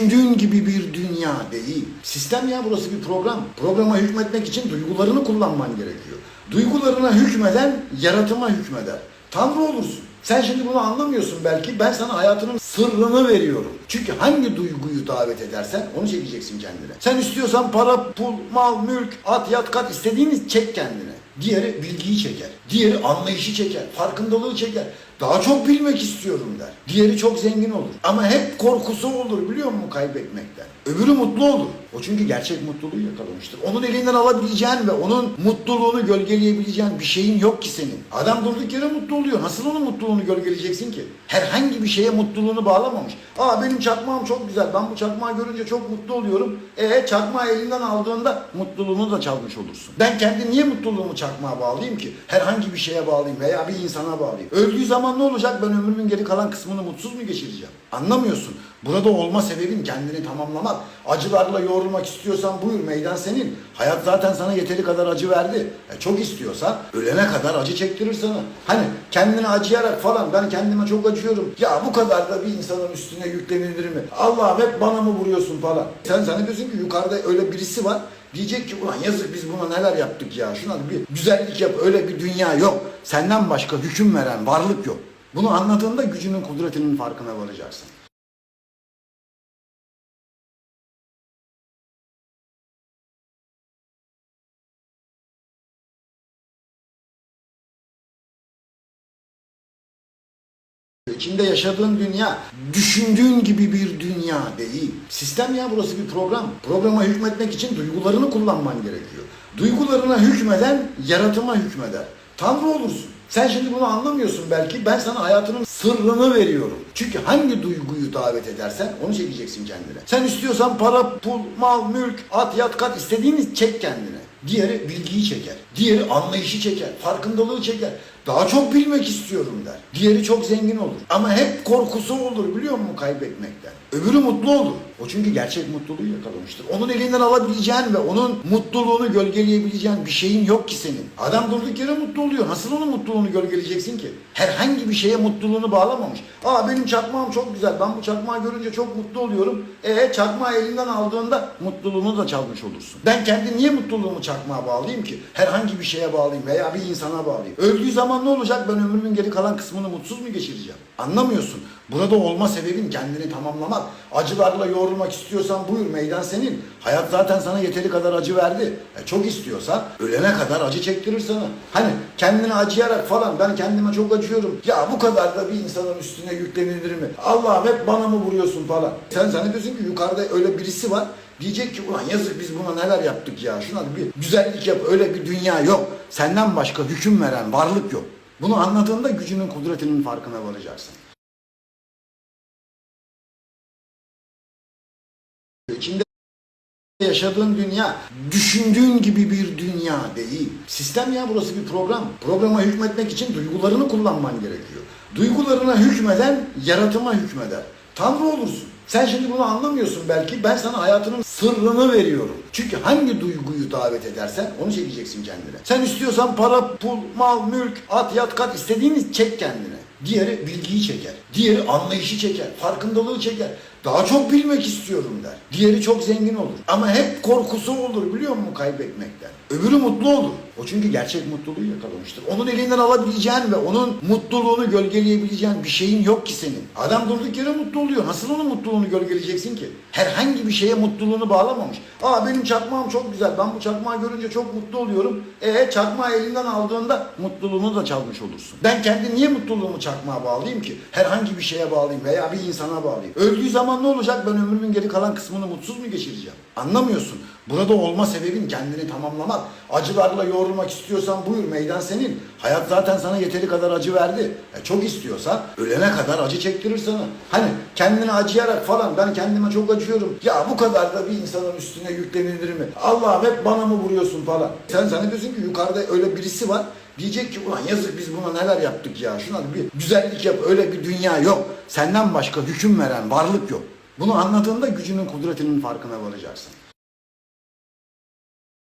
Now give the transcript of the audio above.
Düşündüğün gibi bir dünya değil. Sistem ya burası bir program. Programa hükmetmek için duygularını kullanman gerekiyor. Duygularına hükmeden yaratıma hükmeder. Tanrı olursun. Sen şimdi bunu anlamıyorsun belki. Ben sana hayatının sırrını veriyorum. Çünkü hangi duyguyu davet edersen onu çekeceksin kendine. Sen istiyorsan para, pul, mal, mülk, at, yat, kat istediğini çek kendine. Diğeri bilgiyi çeker. Diğeri anlayışı çeker. Farkındalığı çeker. Daha çok bilmek istiyorum der. Diğeri çok zengin olur. Ama hep korkusu olur biliyor musun kaybetmekten. Öbürü mutlu olur. O çünkü gerçek mutluluğu yakalamıştır. Onun elinden alabileceğin ve onun mutluluğunu gölgeleyebileceğin bir şeyin yok ki senin. Adam durduk yere mutlu oluyor. Nasıl onun mutluluğunu gölgeleyeceksin ki? Herhangi bir şeye mutluluğunu bağlamamış. Aa benim çakmağım çok güzel. Ben bu çakmağı görünce çok mutlu oluyorum. E çakmağı elinden aldığında mutluluğunu da çalmış olursun. Ben kendi niye mutluluğumu çakmağa bağlayayım ki? Herhangi bir şeye bağlayayım veya bir insana bağlayayım. Öldüğü zaman ne olacak? Ben ömrümün geri kalan kısmını mutsuz mu geçireceğim? Anlamıyorsun. Burada olma sebebin kendini tamamlamak. Acılarla yoğrulmak istiyorsan buyur meydan senin. Hayat zaten sana yeteri kadar acı verdi. E çok istiyorsan ölene kadar acı çektirir sana. Hani kendini acıyarak falan ben kendime çok acıyorum. Ya bu kadar da bir insanın üstüne yüklenilir mi? Allah'ım hep bana mı vuruyorsun falan. Sen zannediyorsun ki yukarıda öyle birisi var. Diyecek ki ulan yazık biz buna neler yaptık ya. Şuna bir güzellik yap. Öyle bir dünya yok. Senden başka hüküm veren varlık yok. Bunu anladığında gücünün kudretinin farkına varacaksın. İçinde yaşadığın dünya düşündüğün gibi bir dünya değil. Sistem ya burası bir program. Programa hükmetmek için duygularını kullanman gerekiyor. Duygularına hükmeden yaratıma hükmeder. Tanrı olursun. Sen şimdi bunu anlamıyorsun belki. Ben sana hayatının sırrını veriyorum. Çünkü hangi duyguyu davet edersen onu çekeceksin kendine. Sen istiyorsan para, pul, mal, mülk, at, yat, kat istediğini çek kendine. Diğeri bilgiyi çeker. Diğeri anlayışı çeker. Farkındalığı çeker. Daha çok bilmek istiyorum der. Diğeri çok zengin olur. Ama hep korkusu olur biliyor musun kaybetmekten. Öbürü mutlu olur. O çünkü gerçek mutluluğu yakalamıştır. Onun elinden alabileceğin ve onun mutluluğunu gölgeleyebileceğin bir şeyin yok ki senin. Adam durduk yere mutlu oluyor. Nasıl onun mutluluğunu gölgeleyeceksin ki? Herhangi bir şeye mutluluğunu bağlamamış. Aa benim çakmağım çok güzel. Ben bu çakmağı görünce çok mutlu oluyorum. E çakmağı elinden aldığında mutluluğunu da çalmış olursun. Ben kendi niye mutluluğumu çakmağa bağlayayım ki? Herhangi bir şeye bağlayayım veya bir insana bağlayayım. Öldüğü zaman ne olacak? Ben ömrümün geri kalan kısmını mutsuz mu geçireceğim? Anlamıyorsun. Burada olma sebebin kendini tamamlamak. Acılarla yoğrulmak istiyorsan buyur meydan senin. Hayat zaten sana yeteri kadar acı verdi. E çok istiyorsan ölene kadar acı çektirir sana. Hani kendini acıyarak falan ben kendime çok acıyorum. Ya bu kadar da bir insanın üstüne yüklenilir mi? Allah'ım hep bana mı vuruyorsun falan. Sen zannediyorsun ki yukarıda öyle birisi var. Diyecek ki ulan yazık biz buna neler yaptık ya. Şuna bir güzellik yap. Öyle bir dünya yok. Senden başka hüküm veren varlık yok. Bunu anladığında gücünün kudretinin farkına varacaksın. İçinde yaşadığın dünya düşündüğün gibi bir dünya değil. Sistem ya burası bir program. Programa hükmetmek için duygularını kullanman gerekiyor. Duygularına hükmeden yaratıma hükmeder. Tanrı olursun. Sen şimdi bunu anlamıyorsun belki. Ben sana hayatının sırrını veriyorum. Çünkü hangi duyguyu davet edersen onu çekeceksin kendine. Sen istiyorsan para, pul, mal, mülk, at, yat, kat istediğini çek kendine. Diğeri bilgiyi çeker. Diğeri anlayışı çeker. Farkındalığı çeker. Daha çok bilmek istiyorum der. Diğeri çok zengin olur. Ama hep korkusu olur biliyor musun kaybetmekten. Öbürü mutlu olur. O çünkü gerçek mutluluğu yakalamıştır. Onun elinden alabileceğin ve onun mutluluğunu gölgeleyebileceğin bir şeyin yok ki senin. Adam durduk yere mutlu oluyor. Nasıl onun mutluluğunu gölgeleyeceksin ki? Herhangi bir şeye mutluluğunu bağlamamış. Aa benim çakmağım çok güzel. Ben bu çakmağı görünce çok mutlu oluyorum. E çakmağı elinden aldığında mutluluğunu da çalmış olursun. Ben kendi niye mutluluğumu çakmağa bağlayayım ki? Herhangi bir şeye bağlayayım veya bir insana bağlayayım. Öldüğü zaman ne olacak? Ben ömrümün geri kalan kısmını mutsuz mu geçireceğim? Anlamıyorsun. Burada olma sebebin kendini tamamlamak. Acılarla yoğrulmak istiyorsan buyur meydan senin. Hayat zaten sana yeteri kadar acı verdi. E çok istiyorsan ölene kadar acı çektirir sana. Hani kendini acıyarak falan ben kendime çok acıyorum. Ya bu kadar da bir insanın üstüne yüklenilir mi? Allah'ım hep bana mı vuruyorsun falan. Sen zannediyorsun ki yukarıda öyle birisi var. Diyecek ki ulan yazık biz buna neler yaptık ya. Şuna bir güzellik yap. Öyle bir dünya yok. Senden başka hüküm veren varlık yok. Bunu anladığında gücünün kudretinin farkına varacaksın.